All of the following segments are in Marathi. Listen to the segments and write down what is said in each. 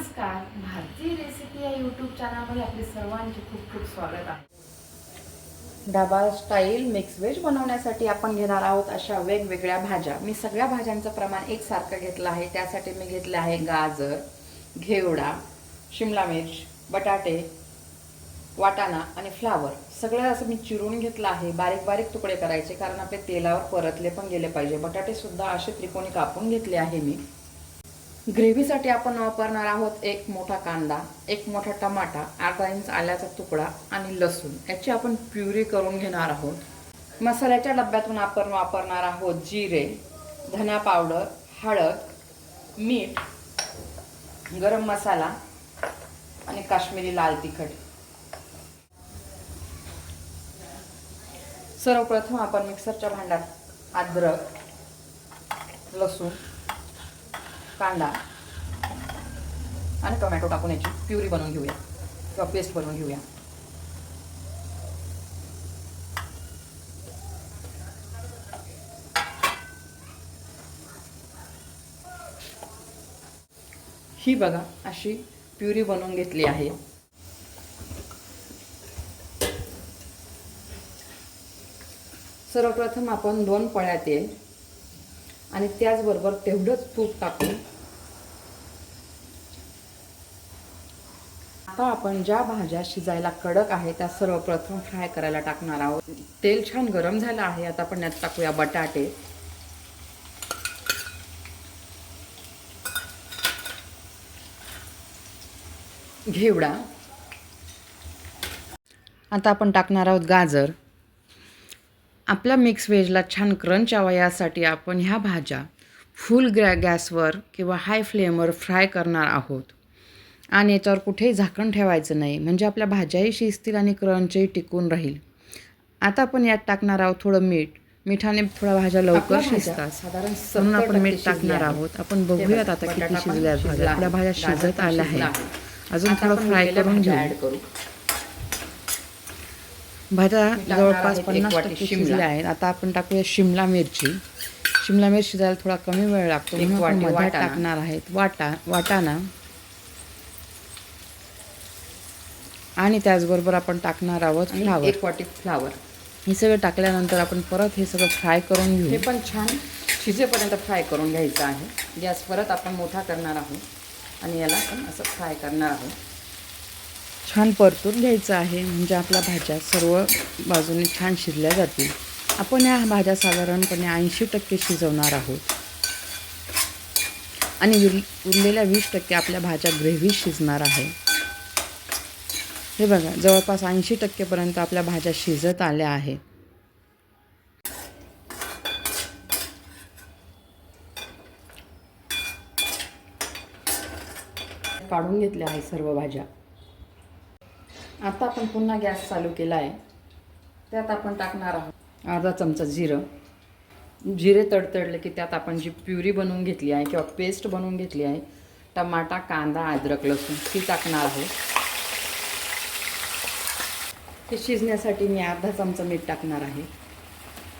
नमस्कार. भारतीय रेसिपी या यूट्यूब चॅनलमध्ये आपले सर्वांचे खूप खूप स्वागत आहे. डबा स्टाईल मिक्स व्हेज बनवण्यासाठी आपण घेणार आहोत अशा वेगवेगळ्या भाज्या. मी सगळ्या भाज्यांचं प्रमाण एकसारखं घेतलं आहे. त्यासाठी मी घेतले आहे गाजर घेवडा शिमला मिर्च बटाटे वाटाणा आणि फ्लावर. सगळं असं मी चिरून घेतलं आहे. बारीक बारीक तुकडे करायचे कारण आपले तेलावर परतले पण गेले पाहिजे. बटाटे सुद्धा असे त्रिकोणी कापून घेतले आहे मी. ग्रेव्हीसाठी आपण वापरणार आहोत एक मोठा कांदा एक मोठा टमाटा अर्धा इंच आल्याचा तुकडा आणि लसूण. याची आपण प्युरी करून घेणार आहोत. मसाल्याच्या डब्यातून आपण वापरणार आहोत जिरे धना पावडर हळद मीठ गरम मसाला आणि काश्मीरी लाल तिखट. सर्वप्रथम आपण मिक्सरच्या भांड्यात अद्रक लसूण कांदा. आणि टोमॅटो टाकून याची प्युरी बनवून घेऊया. किंवा पेस्ट बनवून घेऊया. ही बघा अशी प्युरी बनवून घेतली आहे. सर्वप्रथम आपण दोन पळ्या तेल आणि त्याचबरोबर तेवढंच तूप टाकून आता आपण ज्या भाज्या शिजायला कडक आहे त्या सर्वप्रथम फ्राय करायला टाकणार आहोत. तेल छान गरम झालं आहे आता आपण यात टाकूया बटाटे. घेवडा. आता आपण टाकणार आहोत गाजर. आपल्या मिक्स व्हेजला छान क्रंच यावा यासाठी आपण ह्या भाज्या फुल ग्रॅ गॅसवर किंवा हाय फ्लेमवर फ्राय करणार आहोत. आणि याच्यावर कुठेही झाकण ठेवायचं नाही. म्हणजे आपल्या भाज्याही शिजतील आणि क्रंचही टिकून राहील. आता आपण यात टाकणार आहोत थोडं मीठ. मिठाने थोड्या भाज्या लवकर शिजतात. साधारण म्हणून आपण मीठ टाकणार आहोत. आपण बघूयात आता किती शिजल्या भाज्या. आपल्या भाज्या शिजत आल्या आहेत. अजून थोडं फ्राय करून घेऊ. करू. भाज्या जवळपास पन्नास टक्के. शिजल्या आहेत. आता आपण टाकूया शिमला मिरची. शिमला मिरची शिजायला थोडा कमी वेळ लागतो. म्हणून आपण वाटाणा. टाकणार आहेत. वाटा वाटाणा. आणि त्याचबरोबर आपण टाकणार आहोत फ्लावर एक वाटी फ्लावर हे सगळं टाकल्यानंतर आपण परत हे सगळं फ्राय करून हे घेऊ पण छान शिजेपर्यंत फ्राय करून घ्यायचं आहे. गॅस परत आपण मोठा करणार आहोत आणि याला पण असं फ्राय करणार आहोत. छान परतून घ्यायचं आहे. म्हणजे आपल्या भाज्या सर्व बाजूने छान शिजल्या जातील. आपण या भाज्या साधारणपणे ऐंशी टक्के शिजवणार आहोत. आणि उर उरलेल्या वीस टक्के आपल्या भाज्या ग्रेव्ही शिजणार आहे. हे बघा जवळपास ऐंशी टक्केपर्यंत आपल्या भाज्या शिजत आल्या आहेत. काढून घेतल्या आहे सर्व भाज्या. आता आपण पुन्हा गॅस चालू केला आहे त्यात आपण टाकणार आहोत अर्धा चमचा जिरं. जिरे तडतडले की त्यात आपण जी प्युरी बनवून घेतली आहे किंवा पेस्ट बनवून घेतली आहे टमाटा कांदा अद्रक लसूण ती टाकणार आहोत. ते शिजण्यासाठी मी अर्धा चमचा मीठ टाकणार आहे.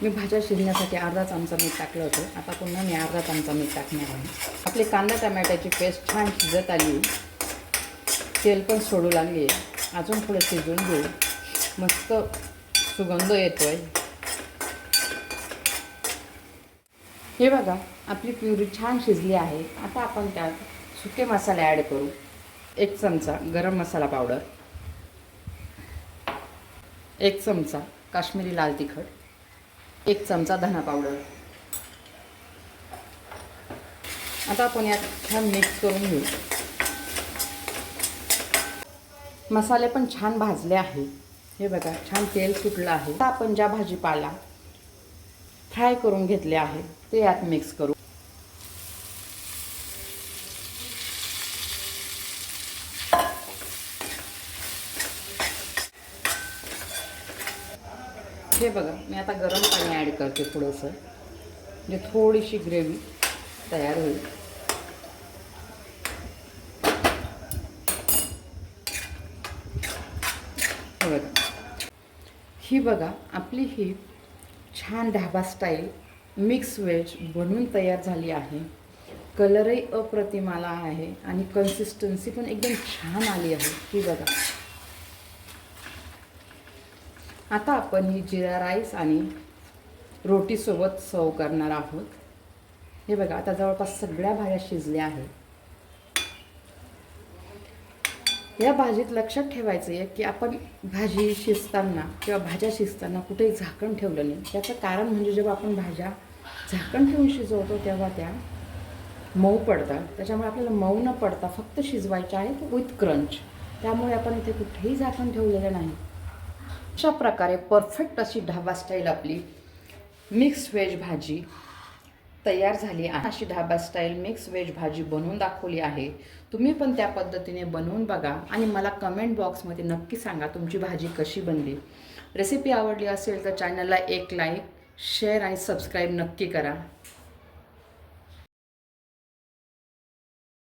मी भाज्या शिजण्यासाठी अर्धा चमचा मीठ टाकलं होतं. आता पुन्हा मी अर्धा चमचा मीठ टाकणार आहे. आपली कांदा टमॅट्याची पेस्ट छान शिजत आली. तेल पण सोडू लागली आहे. अजून थोडं शिजवून घेऊ. मस्त सुगंध येतो आहे हे बघा आपली प्युरी छान शिजली आहे. आता आपण त्यात सुके मसाले ॲड करू. एक चमचा गरम मसाला पावडर. एक चमचा काश्मीरी लाल तिखट एक चमचा धना पावडर. आता आपण यात छान मिक्स करून घेऊ. मसाले पण छान भाजले आहे. हे बघा छान तेल सुटलं आहे. आता आपण ज्या भाजीपाला फ्राय करून घेतले आहे ते यात मिक्स करू. हे बघा मी आता गरम पाणी ॲड करते थोडंसं. म्हणजे थोडीशी ग्रेव्ही तयार होईल. हे बघा. ही बघा आपली ही छान ढाबा स्टाईल मिक्स वेज बनवून तयार झाली आहे. कलरही अप्रतिमाला आहे आणि कन्सिस्टन्सी पण एकदम छान आली आहे. ही बघा. आता आपण ही जिरा राईस आणि रोटीसोबत सर्व करणार आहोत. हे बघा आता जवळपास सगळ्या भाज्या शिजल्या आहेत. या भाजीत लक्षात ठेवायचं आहे की आपण भाजी शिजताना किंवा भाज्या शिजताना कुठेही झाकण ठेवलं नाही. त्याचं कारण म्हणजे जेव्हा आपण भाज्या झाकण ठेवून शिजवतो तेव्हा त्या मऊ पडतात. त्याच्यामुळे आपल्याला मऊ न पडता फक्त शिजवायच्या आहेत विथ क्रंच त्यामुळे आपण इथे कुठेही झाकण ठेवलेलं नाही. अशा प्रकारे परफेक्ट अशी ढाबा स्टाईल आपली मिक्स व्हेज भाजी तयार झाली आहे. अशी ढाबा स्टाईल मिक्स व्हेज भाजी बनवून दाखवली आहे. तुम्ही पण त्या पद्धतीने बनवून बघा आणि मला कमेंट बॉक्समध्ये नक्की सांगा तुमची भाजी कशी बनली. रेसिपी आवडली असेल तर चॅनलला एक लाईक शेअर आणि सबस्क्राईब नक्की करा.